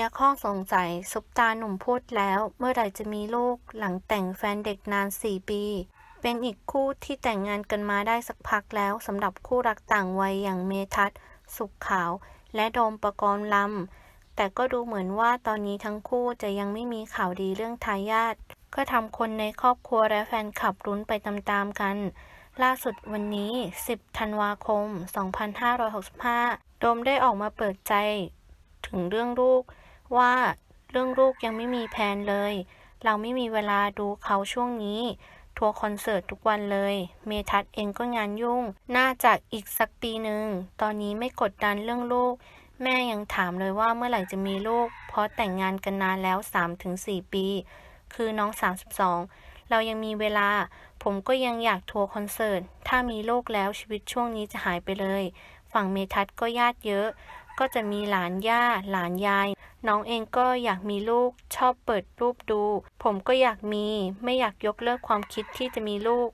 ลียร์ข้อสงสัยซุปตาหนุ่มพูดแล้ว เมื่อไหร่จะมีลูกหลังแต่งแฟนเด็กนาน 4 ปี เป็นอีกคู่ที่แต่งงานกันมาได้สักพักแล้วสำหรับคู่รักต่างวัยอย่างเมทัศสุขขาว และโดมประกรณ์ลำ แต่ก็ดูเหมือนว่าตอนนี้ทั้งคู่จะยังไม่มีข่าวดีเรื่องทายาทก็ทำคนในครอบครัวและแฟนคลับรุ้นไปตามๆกัน ล่าสุดวันนี้ 10 ธันวาคม 2565 โดมได้ออกมาเปิดใจถึงเรื่องลูก ว่าเรื่องลูกยังไม่มีแผนเลย เราไม่มีเวลาดูเขาช่วงนี้ ทัวร์คอนเสิร์ตทุกวันเลย เมทัศเองก็งานยุ่ง น่าจะอีกสักปีหนึ่ง ตอนนี้ไม่กดดันเรื่องลูก แม่ยังถามเลยว่าเมื่อไหร่จะมีลูก เพราะแต่งงานกันนานแล้ว 3-4 ปี คือน้อง 32 เรายังมีเวลา ผมก็ยังอยากทัวร์คอนเสิร์ต ถ้ามีลูกแล้วชีวิตช่วงนี้จะหายไปเลย ฝั่งเมทัศก็ญาติเยอะ ก็จะมีหลานย่า หลานยาย น้องเองก็อยากมีลูก ชอบเปิดรูปดู ผมก็อยากมี ไม่อยากยกเลิกความคิดที่จะมีลูก